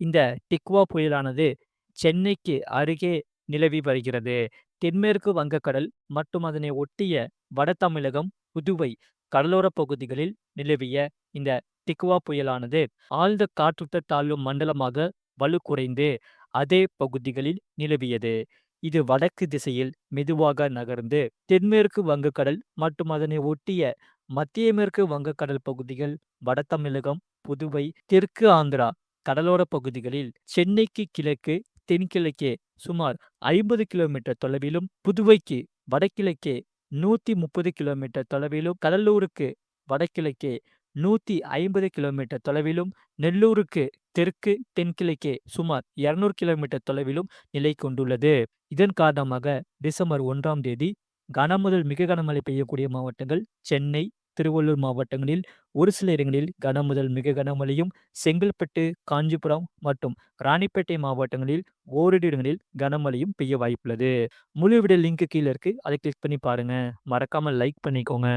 இந்த டிக்வா புயலானது சென்னைக்கு அருகே நிலவி வருகிறது. தென்மேற்கு வங்கக்கடல் மற்றும் அதனை ஒட்டிய வட தமிழகம், புதுவை கடலோரப் பகுதிகளில் நிலவிய இந்த டிக்வா புயலானது ஆழ்ந்த காற்றுத்த தாழ்வு மண்டலமாக வலுக்குறைந்து அதே பகுதிகளில் நிலவியது. இது வடக்கு திசையில் மெதுவாக நகர்ந்து தென்மேற்கு வங்கக்கடல் மற்றும் அதனை ஒட்டிய மத்திய மேற்கு வங்கக்கடல் பகுதிகள், வட தமிழகம், புதுவை, தெற்கு ஆந்திரா கடலோரப் பகுதிகளில் சென்னைக்கு கிழக்கு, தென்கிழக்கே சுமார் 50 கிலோமீட்டர் தொலைவிலும், புதுவைக்கு வடகிழக்கே 130 கிலோமீட்டர் தொலைவிலும், கடலூருக்கு வடகிழக்கே 150 கிலோமீட்டர் தொலைவிலும், நெல்லூருக்கு தெற்கு, தென்கிழக்கே சுமார் 200 கிலோமீட்டர் தொலைவிலும் நிலை கொண்டுள்ளது. இதன் காரணமாக டிசம்பர் ஒன்றாம் தேதி கனமுதல் மிக கனமழை பெய்யக்கூடிய மாவட்டங்கள் சென்னை, திருவள்ளூர் மாவட்டங்களில் ஒரு சில இடங்களில் கனமுதல் மிக கனமழையும், செங்கல்பட்டு, காஞ்சிபுரம் மற்றும் ராணிப்பேட்டை மாவட்டங்களில் ஓரிரு இடங்களில் கனமழையும் பெய்ய வாய்ப்புள்ளது. முழு விட லிங்க் கீழே இருக்கு. அதை கிளிக் பண்ணி பாருங்க. மறக்காம லைக் பண்ணிக்கோங்க.